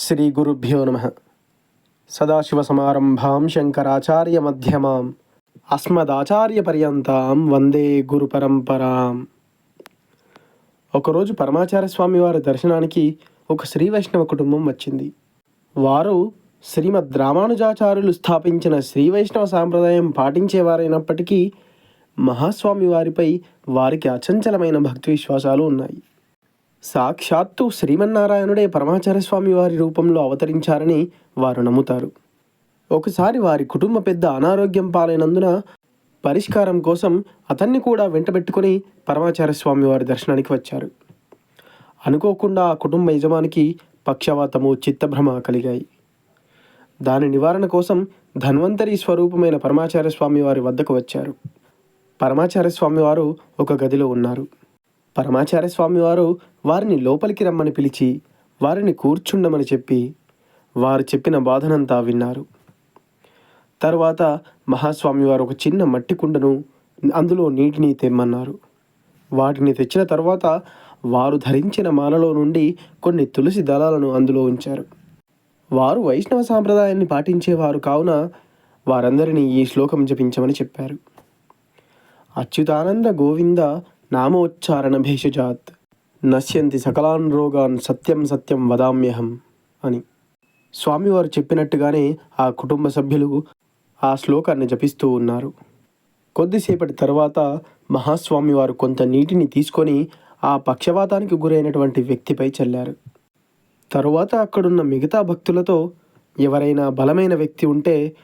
శ్రీ గురుభ్యో నమ సదాశివసమారంభాం శంకరాచార్యమధ్యమాం అస్మదాచార్యపర్యంతాం వందే గురు పరంపరాం ఒకరోజు పరమాచార్య స్వామి వారి దర్శనానికి ఒక శ్రీ వైష్ణవ కుటుంబం వచ్చింది. వారు శ్రీమద్ రామానుజాచార్యులు స్థాపించిన శ్రీ వైష్ణవ సాంప్రదాయం పాటించేవారైనప్పటికీ మహాస్వామి వారిపై వారికి అచంచలమైన భక్తి విశ్వాసాలు ఉన్నాయి. సాక్షాత్తు శ్రీమన్నారాయణుడే పరమాచార్య స్వామి వారి రూపంలో అవతరించారని వారు నమ్ముతారు. ఒకసారి వారి కుటుంబ పెద్ద అనారోగ్యం పాలైనందున పరిష్కారం కోసం అతన్ని కూడా వెంటబెట్టుకుని పరమాచార్య స్వామి వారి దర్శనానికి వచ్చారు. అనుకోకుండా ఆ కుటుంబ యజమానికి పక్షవాతము చిత్తభ్రమ కలిగాయి. దాని నివారణ కోసం ధన్వంతరి స్వరూపమైన పరమాచార్య స్వామి వారి వద్దకు వచ్చారు. పరమాచార్య స్వామి వారు ఒక గదిలో ఉన్నారు. పరమాచార్య స్వామివారు వారిని లోపలికి రమ్మని పిలిచి వారిని కూర్చుండమని చెప్పి వారు చెప్పిన బాధనంతా విన్నారు. తరువాత మహాస్వామి వారు ఒక చిన్న మట్టి కుండను అందులో నీటిని తెమ్మన్నారు. వాటిని తెచ్చిన తర్వాత వారు ధరించిన మాలలో నుండి కొన్ని తులసి దళాలను అందులో ఉంచారు. వారు వైష్ణవ సాంప్రదాయాన్ని పాటించేవారు కావున వారందరినీ ఈ శ్లోకం జపించమని చెప్పారు. అచ్యుతానంద గోవింద నామోచ్చారణ భేషజాత్ నశ్యంతి సకలాన్ రోగాన్ సత్యం సత్యం వదామ్యహం అని। స్వామివారు చెప్పినట్టుగానే ఆ కుటుంబ సభ్యులు ఆ శ్లోకాన్ని జపిస్తూ ఉన్నారు. కొద్దిసేపటి తర్వాత మహాస్వామి వారు కొంత నీటిని తీసుకొని ఆ పక్షవాతానికి గురైనటువంటి వ్యక్తిపై చల్లారు. తరువాత అక్కడున్న మిగతా భక్తులతో ఎవరైనా బలమైన వ్యక్తి ఉంటే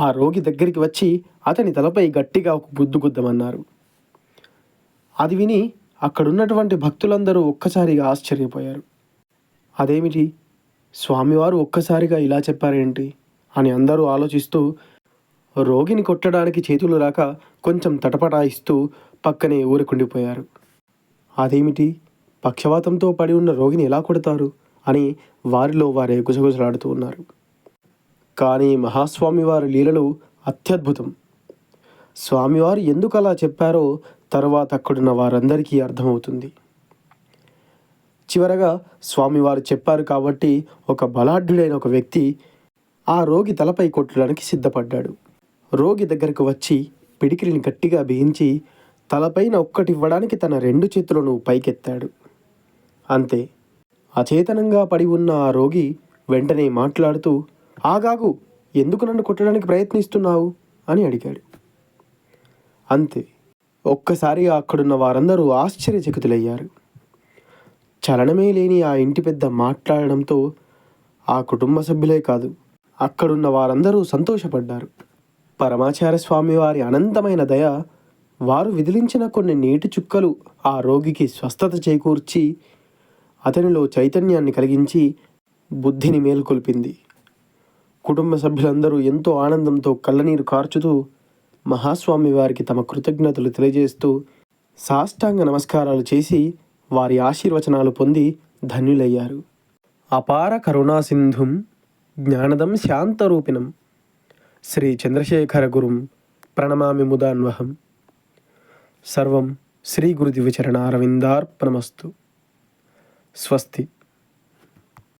ఆ రోగి దగ్గరికి వచ్చి అతని తలపై గట్టిగా ఒక బుద్దు గుద్దమన్నారు అది విని అక్కడున్నటువంటి భక్తులందరూ ఒక్కసారిగా ఆశ్చర్యపోయారు. అదేమిటి? స్వామివారు ఒక్కసారిగా ఇలా చెప్పారేంటి? అని అందరూ ఆలోచిస్తూ రోగిని కొట్టడానికి చేతులు రాక కొంచెం తటపటాయిస్తూ పక్కనే ఊరుకుండిపోయారు. అదేమిటి? పక్షవాతంతో పడి ఉన్న రోగిని ఎలా కొడతారు? అని వారిలో వారే గుసగుసలాడుతూ ఉన్నారు. కానీ మహాస్వామి వారి లీలలు అత్యద్భుతం. స్వామివారు ఎందుకు అలా చెప్పారో తరువాత అక్కడున్న వారందరికీ అర్థమవుతుంది. చివరగా స్వామివారు చెప్పారు కాబట్టి ఒక బలాఢ్యుడైన ఒక వ్యక్తి ఆ రోగి తలపై కొట్టడానికి సిద్ధపడ్డాడు. రోగి దగ్గరకు వచ్చి పిడికిలిని గట్టిగా బిగించి తలపైన ఒక్కటి ఇవ్వడానికి తన రెండు చేతులను పైకెత్తాడు. అంతే. అచేతనంగా పడి ఉన్న ఆ రోగి వెంటనే మాట్లాడుతూ ఆగాగు ఎందుకు నన్ను కొట్టడానికి ప్రయత్నిస్తున్నావు? అని అడిగాడు. అంతే. ఒక్కసారిగా అక్కడున్న వారందరూ ఆశ్చర్యచకితులయ్యారు. చలనమే లేని ఆ ఇంటి పెద్ద మాట్లాడడంతో ఆ కుటుంబ సభ్యులే కాదు అక్కడున్న వారందరూ సంతోషపడ్డారు. పరమాచార్య స్వామి వారి అనంతమైన దయ వారు విదిలించిన కొన్ని నీటి చుక్కలు ఆ రోగికి స్వస్థత చేకూర్చి అతనిలో చైతన్యాన్ని కలిగించి బుద్ధిని మేల్కొల్పింది. కుటుంబ సభ్యులందరూ ఎంతో ఆనందంతో కళ్ళనీరు కార్చుతూ మహాస్వామి వారికి తమ కృతజ్ఞతలు తెలియజేస్తూ సాష్టాంగ నమస్కారాలు చేసి వారి ఆశీర్వచనాలు పొంది ధన్యులయ్యారు. అపార కరుణాసింధుం జ్ఞానదం శాంతరూపిణం. శ్రీ చంద్రశేఖర గురుం ప్రణమామి ముదాన్వహం. సర్వం శ్రీ గురు అరవిందార్పణమస్తు స్వస్తి.